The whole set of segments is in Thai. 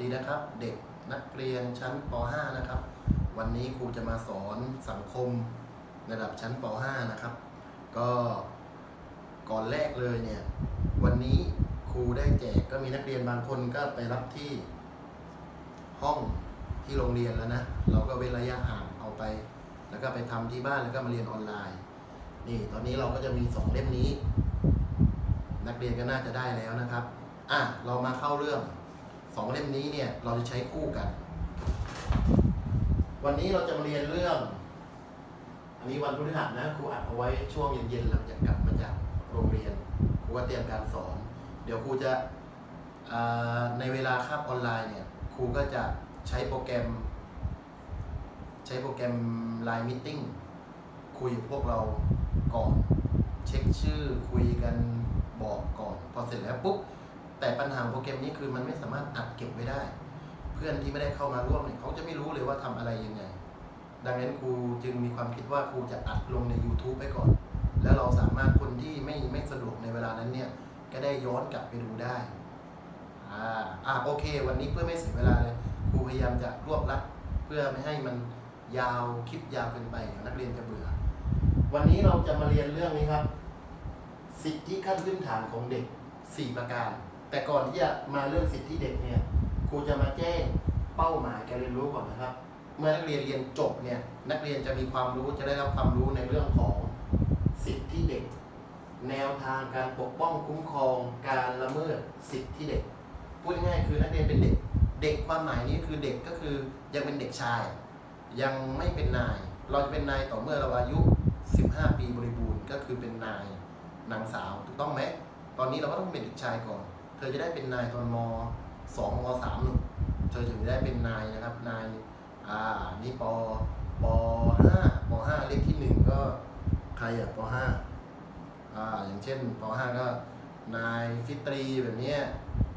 ดีนะครับ เด็กนักเรียนชั้นป .5 นะครับ วันนี้ครูจะมาสอนสังคมระดับชั้นป .5 นะครับ ก็ก่อนแรกเลยเนี่ยวันนี้ครูได้แจกก็มีนักเรียนบางคนก็ไปรับที่ห้องที่โรงเรียนแล้วนะเราก็เว้นระยะห่างเอาไป แล้วก็ไปทำที่บ้านแล้วก็มาเรียนออนไลน์ นี่ตอนนี้เราก็จะมีสองเล่มนี้ นักเรียนก็น่าจะได้แล้วนะครับอะเรามาเข้าเรื่อง สองเล่มนี้เนี่ยเราจะใช้คู่กัน วันนี้เราจะมาเรียนเรื่อง อันนี้วันพฤหัสนะครูอัดเอาไว้ช่วงเย็นๆหลังจากกลับมาจากโรงเรียนครูก็เตรียมการสอน เดี๋ยวครูจะในเวลาคาบออนไลน์เนี่ยครูก็จะใช้โปรแกรม ใช้โปรแกรม Line Meeting คุยกับพวกเราก่อน เช็คชื่อคุยกันบอกก่อน พอเสร็จแล้วปุ๊บ แต่ปัญหาโปรแกรมนี้คือมันไม่สามารถอัดเก็บไว้ได้ เพื่อนที่ไม่ได้เข้ามาร่วมเนี่ยเขาจะไม่รู้เลยว่าทำอะไรยังไง ดังนั้นครูจึงมีความคิดว่าครูจะอัดลงใน YouTube ไปก่อน แล้วเราสามารถคนที่ไม่ไม่สะดวกในเวลานั้นเนี่ยก็ได้ย้อนกลับไปดูได้อ่าอ่าโอเค วันนี้เพื่อไม่เสียเวลาเลยครูพยายามจะรวบรัดเพื่อไม่ให้มันยาวคลิปยาวเกินไปนักเรียนจะเบื่อ วันนี้เราจะมาเรียนเรื่องนี้ครับ สิทธิขั้นพื้นฐานของเด็ก 4 ประการ แต่ก่อนที่จะมาเรื่องสิทธิเด็กเนี่ยครูจะมาแจ้งเป้าหมายการเรียนรู้ก่อนนะครับ เมื่อนักเรียนเรียนจบเนี่ยนักเรียนจะมีความรู้จะได้รับความรู้ในเรื่องของสิทธิเด็ก แนวทางการปกป้องคุ้มครองการละเมิดสิทธิเด็กพูดง่ายๆคือนักเรียนเป็นเด็ก เด็กความหมายนี้คือเด็กก็คือยังเป็นเด็กชาย ยังไม่เป็นนาย เราจะเป็นนายต่อเมื่อเราอายุ 15 ปีบริบูรณ์ก็คือเป็นนายนางสาวถูกต้องไหมตอนนี้เราก็ต้องเป็นเด็กชายก่อน เธอจะได้เป็นนายตอนม2ม3หนุเธอถึงจะได้เป็นนายนะครับ นายอ่านี่ปป5ป5เลขที่หนึ่งก็ใครอะป5อ่าอย่างเช่นป5ก็นายฟิตรีแบบนี้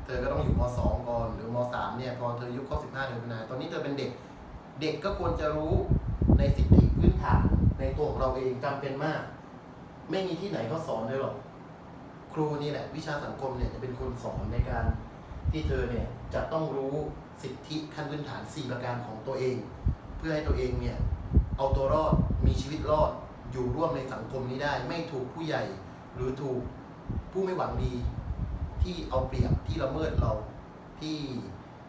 เธอก็ต้องอยู่ม2ก่อนหรือม3เนี่ยพอเธออายุครบ15เธอเป็นนายตอนนี้เธอเป็นเด็ก เด็กก็ควรจะรู้ในสิทธิพื้นฐานในตัวของเราเองจำเป็นมาก ไม่มีที่ไหนเขาสอนเลยหรอก ครูนี่แหละวิชาสังคมเนี่ยจะเป็นคนสอนในการที่เธอเนี่ยจะต้องรู้สิทธิขั้นพื้นฐาน 4 ประการของตัวเอง เพื่อให้ตัวเองเนี่ยเอาตัวรอดมีชีวิตรอดอยู่ร่วมในสังคมนี้ได้ ไม่ถูกผู้ใหญ่หรือถูกผู้ไม่หวังดี ที่เอาเปรียบที่ละเมิดเราที่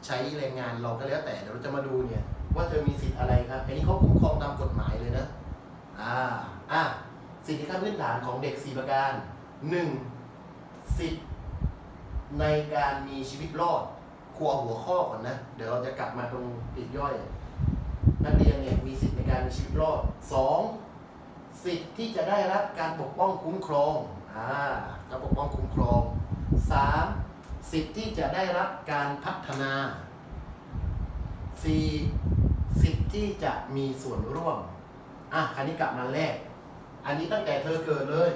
ใช้แรงงานเราก็แล้วแต่เดี๋ยวเราจะมาดูเนี่ยว่าเธอมีสิทธิ์อะไรครับอันนี้เขาคุ้มครองตามกฎหมายเลยนะอ่าอะสิทธิขั้นพื้นฐานของเด็ก 4 ประการ 1. สิทธิ์ในการมีชีวิตรอดครูเอาหัวข้อก่อนนะ เดี๋ยวเราจะกลับมาตรงปลีกย่อย นักเรียนเนี่ยมีสิทธิ์ในการมีชีวิตรอด 2. สิทธิ์ที่จะได้รับการปกป้องคุ้มครองอ่าการปกป้องคุ้มครอง 3. สิทธิ์ที่จะได้รับการพัฒนา 4. สิทธิ์ที่จะมีส่วนร่วมอะคราวนี้กลับมาแรก อันนี้ตั้งแต่เธอเกิดเลย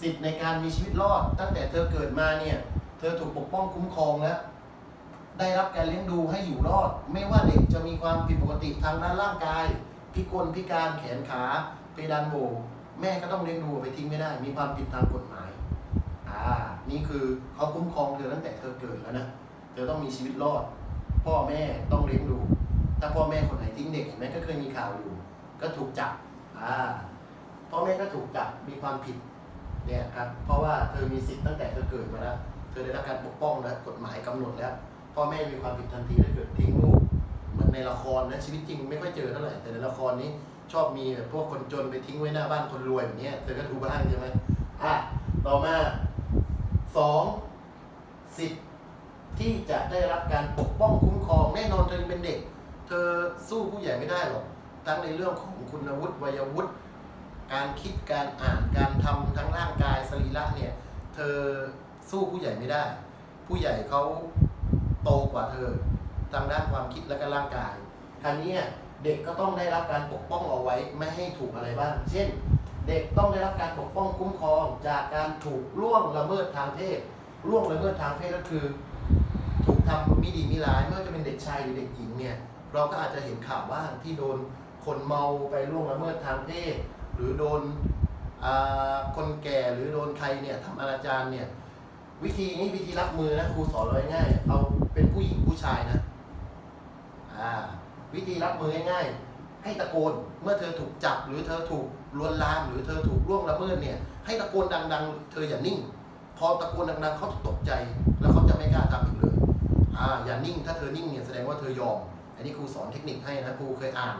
สิทธิ์ในการมีชีวิตรอด ตั้งแต่เธอเกิดมาเนี่ยเธอถูกปกป้องคุ้มครองแล้วได้รับการเลี้ยงดูให้อยู่รอด ไม่ว่าเด็กจะมีความผิดปกติทางด้านร่างกาย พิกลพิการแขนขาเพดานโหวแม่ก็ต้องเลี้ยงดูไปทิ้งไม่ได้ มีความผิดทางกฎหมายอ่านี่คือเขาคุ้มครองเธอตั้งแต่เธอเกิดแล้วนะเธอต้องมีชีวิตรอด พ่อแม่ต้องเลี้ยงดู ถ้าพ่อแม่คนไหนทิ้งเด็กเห็นไหมก็เคยมีข่าวอยู่ ก็ถูกจับอ่าพ่อแม่ก็ถูกจับมีความผิด เนี่ยครับ เพราะว่าเธอมีสิทธิ์ตั้งแต่เธอเกิดมาแล้ว เธอได้รับการปกป้องแล้วกฎหมายกำหนดแล้ว พ่อแม่มีความผิดทันทีถ้าเกิดทิ้งลูกเหมือนในละครนะชีวิตจริงไม่ค่อยเจอเท่าไหร่แต่ในละครนี้ชอบมีแบบพวกคนจนไปทิ้งไว้หน้าบ้านคนรวยแบบเนี้ยเธอก็ดูบ้างใช่ไหมอะต่อมาสองสิทธิ์ที่จะได้รับการปกป้องคุ้มครองแน่นอนเธอเป็นเด็ก เธอสู้ผู้ใหญ่ไม่ได้หรอกทั้งในเรื่องของคุณวุฒิวัยวุฒิ การคิดการอ่านการทำทั้งร่างกายสรีระเนี่ย เธอสู้ผู้ใหญ่ไม่ได้ ผู้ใหญ่เขาโตกว่าเธอทางด้านความคิดและก็ร่างกายครานี้เนี่ยเด็กก็ต้องได้รับการปกป้องเอาไว้ไม่ให้ถูกอะไรบ้าง เช่น เด็กต้องได้รับการปกป้องคุ้มครองจากการถูกล่วงละเมิดทางเพศล่วงละเมิดทางเพศก็คือ ถูกทำมิดีมิร้ายไม่ว่าจะเป็นเด็กชายหรือเด็กหญิงเนี่ยเราก็อาจจะเห็นข่าวบ้างที่โดนคนเมาไปล่วงละเมิดทางเพศ หรือโดนคนแก่หรือโดนใครเนี่ยทำอนาจารเนี่ยวิธีนี้วิธีรับมือนะครูสอนเราง่ายเอาเป็นผู้หญิงผู้ชายนะวิธีรับมือง่ายๆให้ตะโกนเมื่อเธอถูกจับหรือเธอถูกลวนลามหรือเธอถูกล่วงละเมิดเนี่ย ให้ตะโกนดัง ๆ เธออย่านิ่ง พอตะโกนดังๆเขาตกใจ แล้วเขาจะไม่กล้าทำอีกเลยอ่าอย่านิ่งถ้าเธอนิ่งเนี่ยแสดงว่าเธอยอมอันนี้ครูสอนเทคนิคให้นะครูเคยอ่าน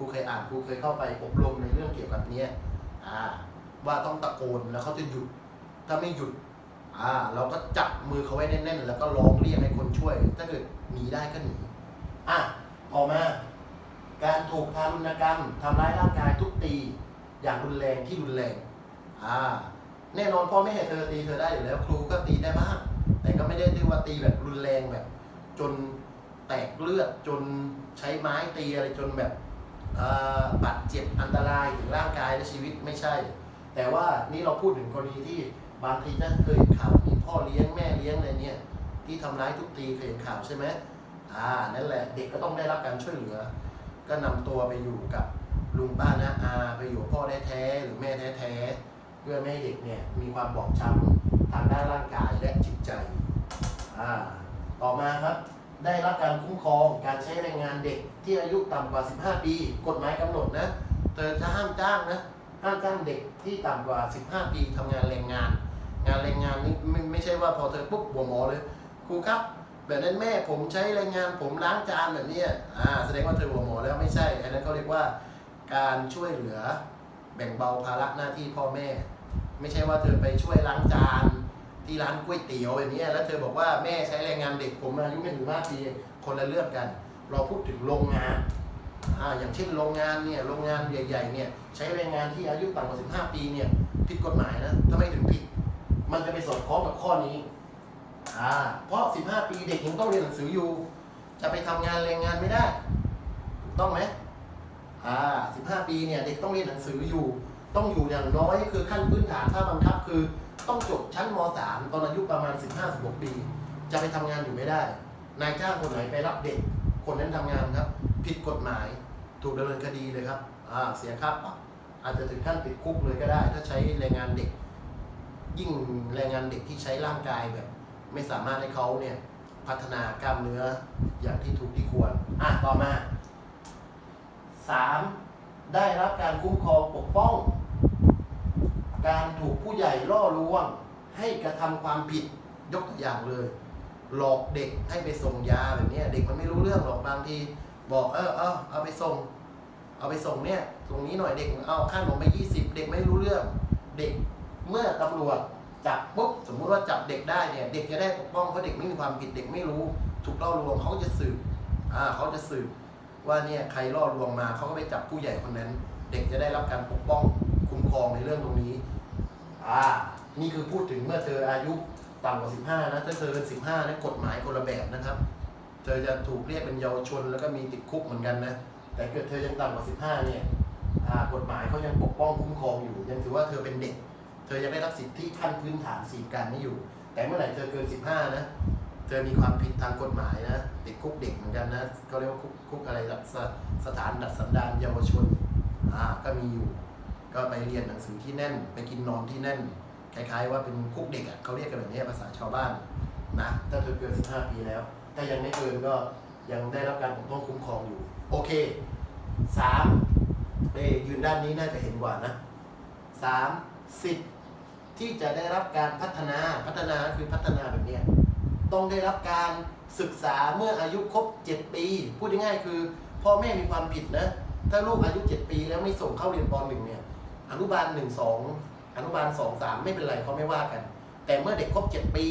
รูเคยอ่านครูเคยเข้าไปอบรมในเรื่องเกี่ยวกับเนี้ยอ่าว่าต้องตะโกนแล้วเขาจะหยุด ถ้าไม่หยุดอ่าเราก็จับมือเขาไว้แน่นๆ แล้วก็ร้องเรียกให้คนช่วย ถ้าเกิดหนีได้ก็หนีอะออมาการถูกทารุณกรรมทำร้ายร่างกายทุบตี อย่างรุนแรงที่รุนแรงอ่าแน่นอนพ่อแม่เธอตีเธอได้อยู่แล้ว ครูก็ตีได้บ้างแต่ก็ไม่ได้ที่ว่าตีแบบรุนแรงแบบ จนแตกเลือดจนใช้ไม้ตีอะไรจนแบบ บาดเจ็บอันตรายถึงร่างกายและชีวิตไม่ใช่ แต่ว่านี่เราพูดถึงกรณีที่บางทีถ้าเคยข่าวมีพ่อเลี้ยงแม่เลี้ยงอะไรเนี่ยที่ทำร้ายทุบตีเคยข่าวใช่ไหมอ่านั่นแหละเด็กก็ต้องได้รับการช่วยเหลือ ก็นำตัวไปอยู่กับลุงป้านะอาไปอยู่พ่อแท้ๆหรือแม่แท้ๆเพื่อไม่ให้เด็กเนี่ยมีความบอบช้ำทางด้านร่างกายและจิตใจอ่าต่อมาครับ ได้รับการคุ้มครองการใช้แรงงานเด็กที่อายุต่ำกว่า 15 ปี กฎหมายกำหนดนะเธอจะห้ามจ้างนะห้ามจ้างเด็กที่ต่ำกว่า 15 ปีทำงานแรงงาน งานแรงงานนี่ไม่ไม่ใช่ว่าพอเธอปุ๊บหัวหมอเลยครูครับแบบนั้นแม่ผมใช้แรงงานผมล้างจานแบบนี้อ่าแสดงว่าเธอหัวหมอแล้วไม่ใช่อันนั้นเขาเรียกว่าการช่วยเหลือแบ่งเบาภาระหน้าที่พ่อแม่ ไม่ใช่ว่าเธอไปช่วยล้างจาน ที่ร้านก๋วยเตี๋ยวแบบเนี้ยแล้วเธอบอกว่าแม่ใช้แรงงานเด็กผมอายุไม่ถึงห้าปีคนละเรื่องกัน เราพูดถึงโรงงานอ่าอย่างเช่นโรงงานเนี่ยโรงงานใหญ่ๆเนี่ยใช้แรงงานที่อายุต่ำกว่า 15 ปีเนี่ยผิดกฎหมายนะถ้าไม่ถึงผิด มันจะไปสอดคล้องกับข้อนี้อ่าเพราะ 15 ปีเด็กยังต้องเรียนหนังสืออยู่ จะไปทำงานแรงงานไม่ได้ถูกต้องไหมอ่า15 ปีเนี่ยเด็กต้องเรียนหนังสืออยู่ ต้องอยู่อย่างน้อยคือขั้นพื้นฐานถ้าบังคับคือ ต้องจบชั้นม .3 ตอนอายุประมาณ 15-16 ปี จะไปทำงานอยู่ไม่ได้ นายจ้างคนไหนไปรับเด็ก คนนั้นทำงานครับ ผิดกฎหมาย ถูกดำเนินคดีเลยครับอ่าเสียค่าปรับอาจจะถึงขั้นติดคุกเลยก็ได้ ถ้าใช้แรงงานเด็ก ยิ่งแรงงานเด็กที่ใช้ร่างกายแบบ ไม่สามารถให้เขาเนี่ยพัฒนากล้ามเนื้ออย่างที่ถูกที่ควร อะ ต่อมาสามได้รับการคุ้มครองปกป้อง การถูกผู้ใหญ่ล่อลวงให้กระทำความผิดยกตัวอย่างเลย หลอกเด็กให้ไปส่งยาแบบนี้เด็กมันไม่รู้เรื่องหรอกบางที บอกเออเออเอาไปส่ง เอาไปส่งเนี่ยตรงนี้หน่อยเด็กเอาค่าขนมไปยี่สิบเด็กไม่รู้เรื่อง เด็กเมื่อตำรวจจับปุ๊บสมมุติว่าจับเด็กได้เนี่ย เด็กจะได้ปกป้องเพราะเด็กไม่มีความผิดเด็กไม่รู้ถูกล่อลวงเขาจะสืบอ่าเขาจะสืบว่าเนี่ยใครล่อลวงมาเขาก็ไปจับผู้ใหญ่คนนั้น เด็กจะได้รับการปกป้อง ครองในเรื่องตรงนี้ อ่า นี่คือพูดถึงเมื่อเธออายุต่ำกว่า 15 นะ ถ้าเธอเป็น15นะกฎหมายคนละแบบนะครับ เธอจะถูกเรียกเป็นเยาวชนแล้วก็มีติดคุกเหมือนกันนะ แต่เกิดเธอยังต่ำกว่า 15 เนี่ย อ่า กฎหมายเขายังปกป้องคุ้มครองอยู่ ยังถือว่าเธอเป็นเด็ก เธอยังได้รับสิทธิขั้นพื้นฐานสี่การนี้อยู่ แต่เมื่อไหร่เธอเกิน 15 นะ เธอมีความผิดทางกฎหมายนะ ติดคุกเด็กเหมือนกันนะเขาเรียกว่าคุกคุกอะไรสสถานดัดสันดานเยาวชน อ่า ก็มีอยู่ ก็ไปเรียนหนังสือที่แน่น ไปกินนอนที่แน่น คล้ายๆ ว่าเป็นคุกเด็กอะเขาเรียกกันแบบนี้ภาษาชาวบ้านนะถ้าเธอเกิน 15 ปีแล้ว ถ้ายังไม่เกินก็ยังได้รับการปกป้องคุ้มครองอยู่ โอเคสามเอยืนด้านนี้น่าจะเห็นกว่านะสามสิทธิ์ที่จะได้รับการพัฒนาพัฒนาคือพัฒนาแบบนี้ต้องได้รับการศึกษาเมื่ออายุครบ 7 ปี พูดง่ายๆคือพ่อแม่มีความผิดนะ ถ้าลูกอายุ 7 ปีแล้วไม่ส่งเข้าเรียนป .1 เนี่ย อนุบาล1 2องอนุบาล2 3ไม่เป็นไรเขาไม่ว่ากัน แต่เมื่อเด็กครบ7ปี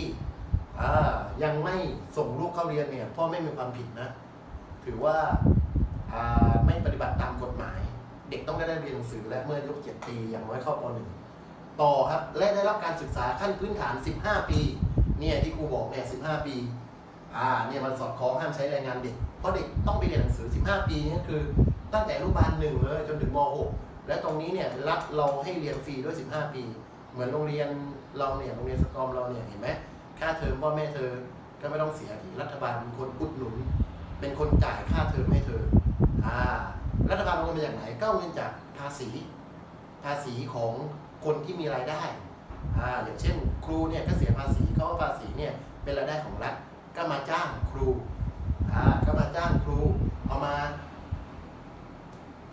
อ่ายังไม่ส่งลูกเข้าเรียนเนี่ยพ่อไม่มีความผิดนะ ถือว่าไม่ปฏิบัติตามกฎหมาย เด็กต้องได้เรียนหนังสือและเมื่ออายุ7ปีอย่างน้อยเข้าป .1 ต่อครับและได้รับการศึกษาขั้นพื้นฐาน 15 ปี เนี่ยที่ครูบอกเนี่ย15 ปีอ่าเนี่ยมันสอดคล้องห้ามใช้แรงงานเด็กเพราะเด็กต้องไปเรียนหนังสือ 15 ปีนี่คือตั้งแต่อนุบาลหนึ่งเลยจนถึงม .6 และตรงนี้เนี่ยรัฐเราให้เรียนฟรีด้วย 15 ปี เหมือนโรงเรียนเราเนี่ยโรงเรียนสกอมเราเนี่ยเห็นไหมค่าเทอมพ่อแม่เธอก็ไม่ต้องเสียทีรัฐบาลเป็นคนอุดหนุน เป็นคนจ่ายค่าเทอมให้เธออ่ารัฐบาลเอาเงินมาจากไหนก็เอาเงินจากภาษี ภาษีของคนที่มีรายได้อ่าอย่างเช่น ครูเนี่ยก็เสียภาษีเขาว่าภาษีเนี่ยเป็นรายได้ของรัฐก็มาจ้างครูอ่าก็มาจ้างครูเอามา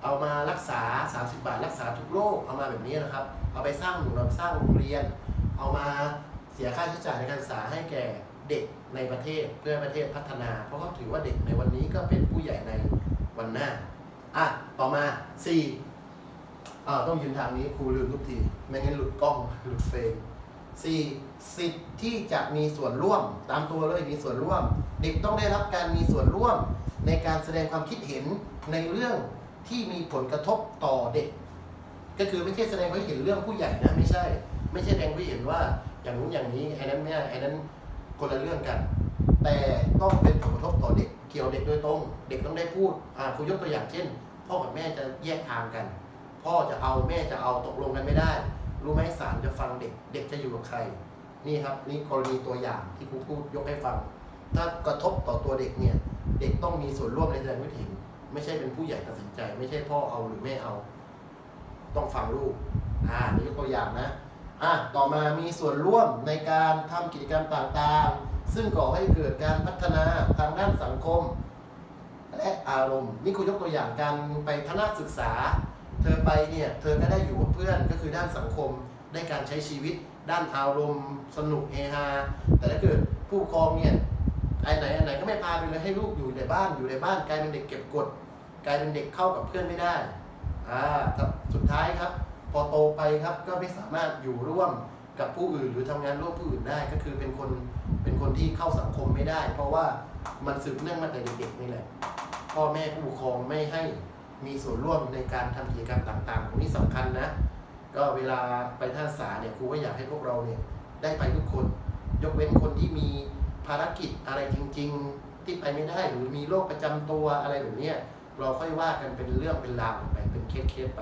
เอามารักษา 30 บาท รักษาทุกโรคเอามาแบบนี้นะครับ เอาไปสร้างหนุนเอาไปสร้างโรงเรียน เอามาเสียค่าใช้จ่ายในการศึกษาให้แก่เด็กในประเทศเพื่อประเทศพัฒนา เพราะเขาถือว่าเด็กในวันนี้ก็เป็นผู้ใหญ่ในวันหน้าอะต่อมา4อ่าต้องยืนทางนี้ครูลืมทุกที ไม่งั้นหลุดกล้องหลุดเฟรมสี่สิทธิ์ที่จะมีส่วนร่วมตามตัวเลยมีส่วนร่วม เด็กต้องได้รับการมีส่วนร่วมในการแสดงความคิดเห็นในเรื่อง ที่มีผลกระทบต่อเด็ก ก็คือไม่ใช่แสดงความคิดเห็นเรื่องผู้ใหญ่นะไม่ใช่ ไม่ใช่แสดงความคิดเห็นว่าอย่างนู้นอย่างนี้ไอ้นั้นไม่ได้ไอ้นั้นคนละเรื่องกัน แต่ต้องเป็นผลกระทบต่อเด็ก เกี่ยวเด็กโดยตรง เด็กต้องได้พูดอ่าครูยกตัวอย่างเช่น พ่อกับแม่จะแยกทางกัน พ่อจะเอาแม่จะเอาตกลงกันไม่ได้ รู้ไหมศาลจะฟังเด็ก เด็กจะอยู่กับใคร นี่ครับนี่กรณีตัวอย่างที่ครูพูดยกให้ฟัง ถ้ากระทบต่อตัวเด็กเนี่ย เด็กต้องมีส่วนร่วมในแสดงความคิดเห็น ไม่ใช่เป็นผู้ใหญ่ตัดสินใจ ไม่ใช่พ่อเอาหรือแม่เอา ต้องฟังลูกอ่านี่ยกตัวอย่างนะอะต่อมามีส่วนร่วมในการทำกิจกรรมต่างๆ ซึ่งก่อให้เกิดการพัฒนาทางด้านสังคม และอารมณ์ นี่คุณยกตัวอย่างการไปทนศึกษา เธอไปเนี่ยเธอก็ได้อยู่กับเพื่อนก็คือด้านสังคมได้การใช้ชีวิต ด้านอารมณ์สนุกเฮฮาแต่ถ้าเกิดผู้ปกครองเนี่ยไอ้ไหนอันไหนก็ไม่พาไปเลยให้ลูกอยู่ในบ้านอยู่ในบ้านกลายเป็นเด็กเก็บกด กลายเป็นเด็กเข้ากับเพื่อนไม่ได้อ่าครับสุดท้ายครับ พอโตไปครับก็ไม่สามารถอยู่ร่วมกับผู้อื่นหรือทำงานร่วมผู้อื่นได้ก็คือเป็นคนเป็นคนที่เข้าสังคมไม่ได้ เพราะว่ามันสืบเนื่องมาแต่เด็กๆนี่แหละพ่อแม่ผู้ปกครองไม่ให้มีส่วนร่วมในการทำกิจกรรมต่างๆตรงนี้สำคัญนะ ก็เวลาไปท่าศาเนี่ยครูก็อยากให้พวกเราเนี่ยได้ไปทุกคน ยกเว้นคนที่มีภารกิจอะไรจริง ๆ ที่ไปไม่ได้หรือมีโรคประจำตัวอะไรแบบนี้ เราค่อยว่ากันเป็นเรื่องเป็นราวไปเป็นเคสๆไป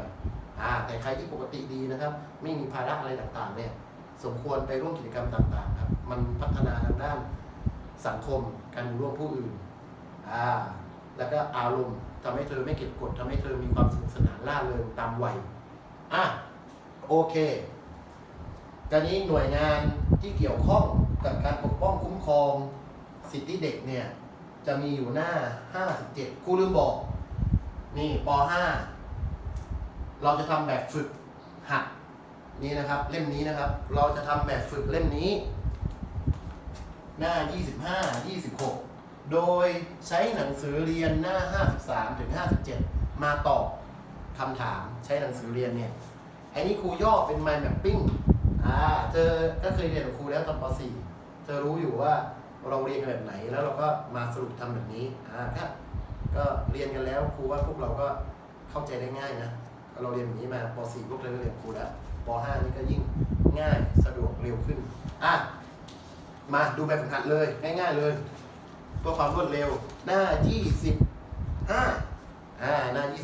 อ่าแต่ใครที่ปกติดีนะครับ ไม่มีภาระอะไรต่างๆ เนี่ย สมควรไปร่วมกิจกรรมต่างๆ ครับ มันพัฒนาทางด้านสังคมการร่วมผู้อื่นอ่าแล้วก็อารมณ์ทำให้เธอไม่เก็บกดทำให้เธอมีความสนุกสนานล่าเริงตามวัยอะโอเคการนี้หน่วยงานที่เกี่ยวข้องกับการปกป้องคุ้มครอง สิทธิเด็กเนี่ยจะมีอยู่หน้า 57ครูลืมบอก นี่ป .5 เราจะทำแบบฝึกหัดนี่นะครับ เล่มนี้นะครับ เราจะทำแบบฝึกเล่มนี้ หน้า 25 26 โดยใช้หนังสือเรียนหน้า 53ถึง57 มาตอบคำถามใช้หนังสือเรียนเนี่ยไอันนี้ครูย่อเป็น mind mapping อ่าเธอก็เคยเรียนกับครูแล้วตอนป .4 เธอรู้อยู่ว่าเราเรียนกันแบบไหนแล้วเราก็มาสรุปทำแบบนี้อ่าครับ ก็เรียนกันแล้วครูว่าพวกเราก็เข้าใจได้ง่ายนะ เราเรียนแบบนี้มาป .4 พวกเธอก็เรียนครูแล้วป .5 นี่ก็ยิ่งง่ายสะดวกเร็วขึ้นอะมาดูแบบฝึกหัดเลยง่าย ๆเลยเพื่อความรวดเร็วหน้า 25อ่าหน้า 25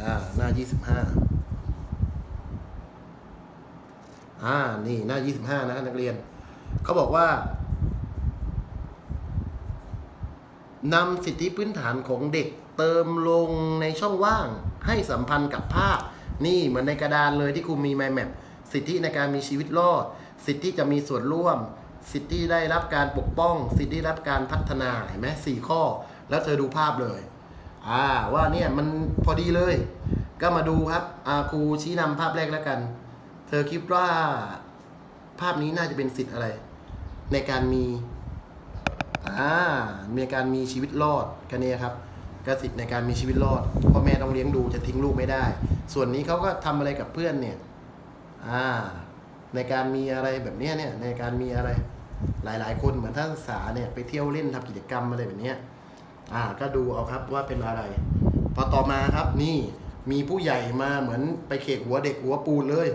อ่าหน้า 25อ่านี่หน้า 25 นะนักเรียนเขาบอกว่า นำสิทธิพื้นฐานของเด็กเติมลงในช่องว่างให้สัมพันธ์กับภาพ นี่เหมือนในกระดานเลยที่ครูมี mind map สิทธิในการมีชีวิตรอด สิทธิจะมีส่วนร่วม สิทธิได้รับการปกป้อง สิทธิได้รับการพัฒนาเห็นไหมสี่ข้อ แล้วเธอดูภาพเลยอ่าว่าเนี่ยมันพอดีเลย ก็มาดูครับอาครูชี้นำภาพแรกแล้วกัน เธอคิดว่าภาพนี้น่าจะเป็นสิทธิ์อะไร ในการมี อ่ามีการมีชีวิตรอดกันเนี่ยครับก็สิทธิ์ในการมีชีวิตรอดพ่อแม่ต้องเลี้ยงดูจะทิ้งลูกไม่ได้ ส่วนนี้เขาก็ทำอะไรกับเพื่อนเนี่ยอ่าในการมีอะไรแบบเนี้ยเนี่ยในการมีอะไรหลาย ๆ คนเหมือนท่านศึกษาเนี่ยไปเที่ยวเล่นทำกิจกรรมอะไรแบบเนี้ยอ่าก็ดูเอาครับว่าเป็นอะไร พอต่อมาครับนี่มีผู้ใหญ่มาเหมือนไปเขกหัวเด็กหัวปูนเลย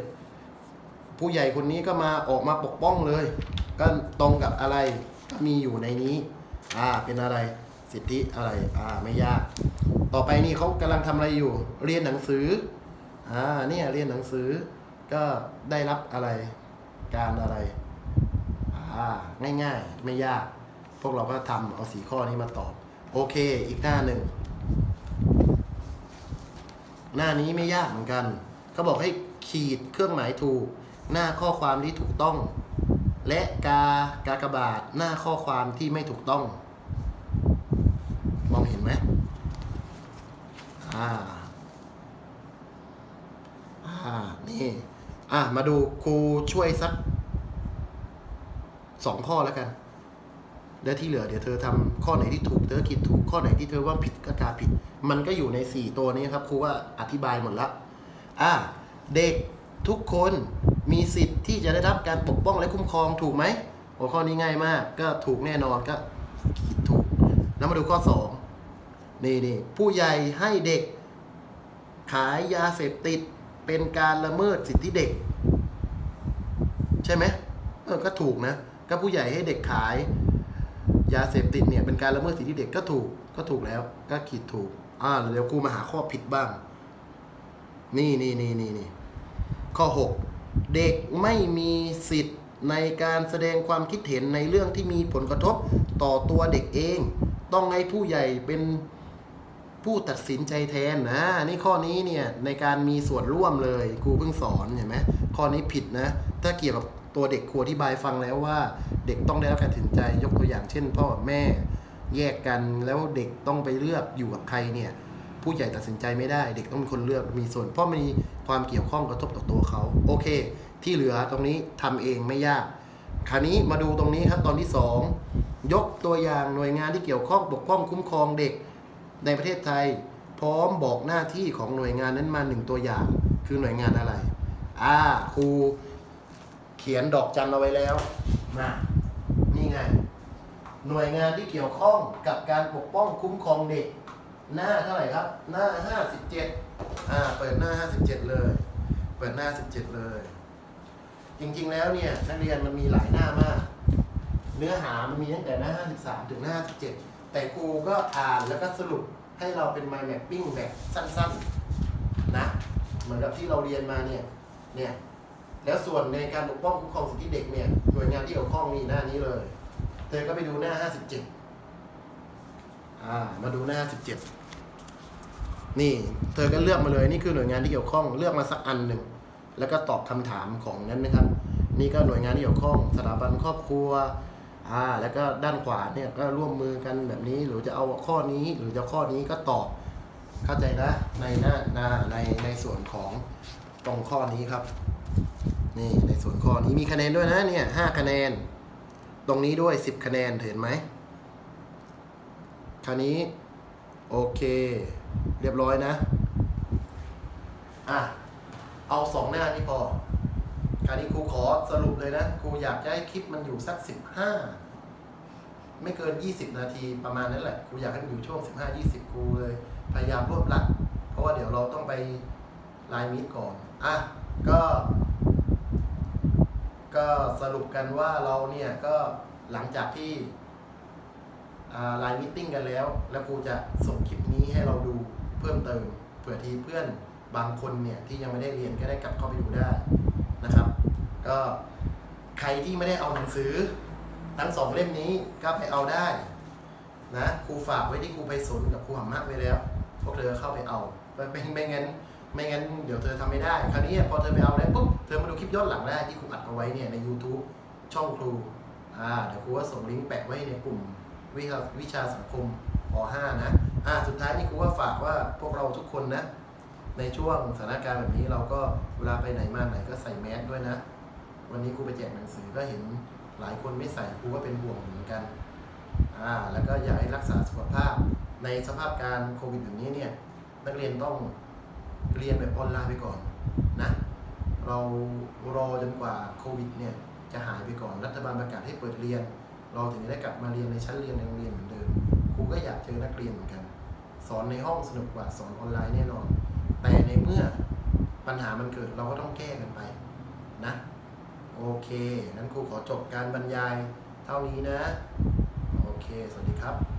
ผู้ใหญ่คนนี้ก็มาออกมาปกป้องเลย ก็ตรงกับอะไร มีอยู่ในนี้ อ่า เป็นอะไร สิทธิอะไร อ่า ไม่ยาก ต่อไปนี่เขากำลังทำอะไรอยู่ เรียนหนังสือ อ่า เนี่ยเรียนหนังสือ ก็ได้รับอะไร การอะไร อ่า ง่ายๆ ไม่ยาก พวกเราก็ทำเอาสีข้อนี้มาตอบ โอเค อีกหน้าหนึ่ง หน้านี้ไม่ยากเหมือนกัน เขาบอกให้ขีดเครื่องหมายถูก หน้าข้อความที่ถูกต้อง และกากากบาทหน้าข้อความที่ไม่ถูกต้อง มองเห็นไหมอ่าอ่านี่อะมาดูครูช่วยสักสองข้อแล้วกัน แล้วที่เหลือเดี๋ยวเธอทำข้อไหนที่ถูกเธอคิดถูกข้อไหนที่เธอว่าผิดก็กาผิด มันก็อยู่ในสี่ตัวนี้ครับครูว่าอธิบายหมดละอะเด็ก ทุกคนมีสิทธิ์ที่จะได้รับการปกป้องและคุ้มครองถูกไหมหัวข้อนี้ง่ายมาก ก็ถูกแน่นอนก็คิดถูก แล้วมาดูข้อสองนี่นี่ผู้ใหญ่ให้เด็ก ขายยาเสพติดเป็นการละเมิดสิทธิเด็ก ใช่ไหมเออก็ถูกนะ ก็ผู้ใหญ่ให้เด็กขาย ยาเสพติดเนี่ยเป็นการละเมิดสิทธิเด็กก็ถูกก็ถูกแล้ว ก็ขีดถูกอ่าเดี๋ยวครูมาหาข้อผิดบ้าง นี่นี่นี่นี่นี่ ข้อ 6 เด็กไม่มีสิทธิ์ในการแสดงความคิดเห็นในเรื่องที่มีผลกระทบต่อตัวเด็กเอง ต้องให้ผู้ใหญ่เป็นผู้ตัดสินใจแทนนะนี่ข้อนี้เนี่ยในการมีส่วนร่วมเลยครูเพิ่งสอนเห็นไหมข้อนี้ผิดนะ ถ้าเกี่ยวกับตัวเด็กครูอธิบายฟังแล้วว่า เด็กต้องได้รับการตัดสินใจยกตัวอย่างเช่น พ่อแม่แยกกันแล้วเด็กต้องไปเลือกอยู่กับใครเนี่ย ผู้ใหญ่ตัดสินใจไม่ได้ เด็กต้องเป็นคนเลือกมีส่วน เพราะมันมีความเกี่ยวข้องกระทบต่อตัวเขาโอเค ที่เหลือตรงนี้ทำเองไม่ยาก คราวนี้มาดูตรงนี้ครับตอนที่ 2 ยกตัวอย่างหน่วยงานที่เกี่ยวข้องปกป้องคุ้มครองเด็กในประเทศไทย พร้อมบอกหน้าที่ของหน่วยงานนั้นมาหนึ่งตัวอย่าง คือหน่วยงานอะไรอ่าครูเขียนดอกจันเอาไว้แล้วมานี่ไงหน่วยงานที่เกี่ยวข้องกับการปกป้องคุ้มครองเด็ก หน้าเท่าไหร่ครับ หน้า 57อ่าเปิดหน้า 57 เลย เปิดหน้า 17 เลย จริงๆแล้วเนี่ยนักเรียนมันมีหลายหน้ามาก เนื้อหามันมีตั้งแต่หน้า 53 ถึงหน้า 57 แต่ครูก็อ่านแล้วก็สรุปให้เราเป็น mind mapping แบบสั้นๆ นะ เหมือนกับที่เราเรียนมาเนี่ย เนี่ย แล้วส่วนในการปกป้องคุ้มครองสิทธิเด็กเนี่ย หน่วยงานที่เกี่ยวข้องนี่หน้านี้เลย เธอก็ไปดูหน้า 57 อ่า มาดูหน้า 17 นี่ เธอก็เลือกมาเลยนี่คือหน่วยงานที่เกี่ยวข้องเลือกมาสักอันหนึ่ง แล้วก็ตอบคำถามของนั้นนะครับ นี่ก็หน่วยงานที่เกี่ยวข้อง สถาบันครอบครัวอ่าแล้วก็ด้านขวาเนี่ยก็ร่วมมือกันแบบนี้หรือจะเอาข้อนี้หรือจะข้อนี้ก็ตอบเข้าใจนะในหน้าหน้าในในส่วนของตรงข้อนี้ครับ นี่ในส่วนข้อนี้มีคะแนนด้วยนะเนี่ยห้าคะแนน ตรงนี้ด้วยสิบคะแนนเห็นไหมคราวนี้ โอเค เรียบร้อยนะ อะ เอาสองหน้านี่พอคราวนี้ครูขอสรุปเลยนะครูอยากจะให้คลิปมันอยู่สักสิบห้าไม่เกิน 20 นาทีประมาณนั้นแหละครูอยากให้มันอยู่ช่วง 15 20ครูเลย พยายามรวบรัด เพราะว่าเดี๋ยวเราต้องไปไลน์มีตก่อน อะ ก็ ก็สรุปกันว่าเราเนี่ยก็หลังจากที่ ไลน์มิทติ้งกันแล้ว แล้วครูจะส่งคลิปนี้ให้เราดูเพิ่มเติมเผื่อทีเพื่อนบางคนเนี่ยที่ยังไม่ได้เรียนก็ได้กลับเข้าไปดูได้นะครับ ก็ใครที่ไม่ได้เอาหนังสือทั้งสองเล่มนี้ก็ไปเอาได้นะครูฝากไว้ที่ครูไปสนกับครูหำมะไว้แล้วพวกเธอเข้าไปเอาไม่ไม่งั้นไม่งั้นเดี๋ยวเธอทำไม่ได้ คราวนี้พอเธอไปเอาแล้วปุ๊บเธอมาดูคลิปย้อนหลังได้ที่ครูอัดเอาไว้เนี่ยใน YouTube ช่องครูอ่าเดี๋ยวครูว่าส่งลิงก์แปะไว้ในกลุ่ม วิชาวิชาสังคมป .5 นะอ่าสุดท้ายนี่ครูว่าฝากว่าพวกเราทุกคนนะ ในช่วงสถานการณ์แบบนี้เราก็เวลาไปไหนมาไหนก็ใส่แมสด้วยนะ วันนี้ครูไปแจกหนังสือก็เห็นหลายคนไม่ใส่ครูก็เป็นห่วงเหมือนกันอ่าแล้วก็อยากให้รักษาสุขภาพ ในสภาพการโควิดแบบนี้เนี่ยนักเรียนต้องเรียนแบบออนไลน์ไปก่อนนะเรารอจนกว่าโควิดเนี่ยจะหายไปก่อนรัฐบาลประกาศให้เปิดเรียน เราถึงได้กลับมาเรียนในชั้นเรียนในโรงเรียนเหมือนเดิมครูก็อยากเจอนักเรียนเหมือนกัน สอนในห้องสนุกกว่าสอนออนไลน์แน่นอน แต่ในเมื่อปัญหามันเกิดเราก็ต้องแก้กันไปนะโอเคงั้นครูขอจบการบรรยายเท่านี้นะ โอเค สวัสดีครับ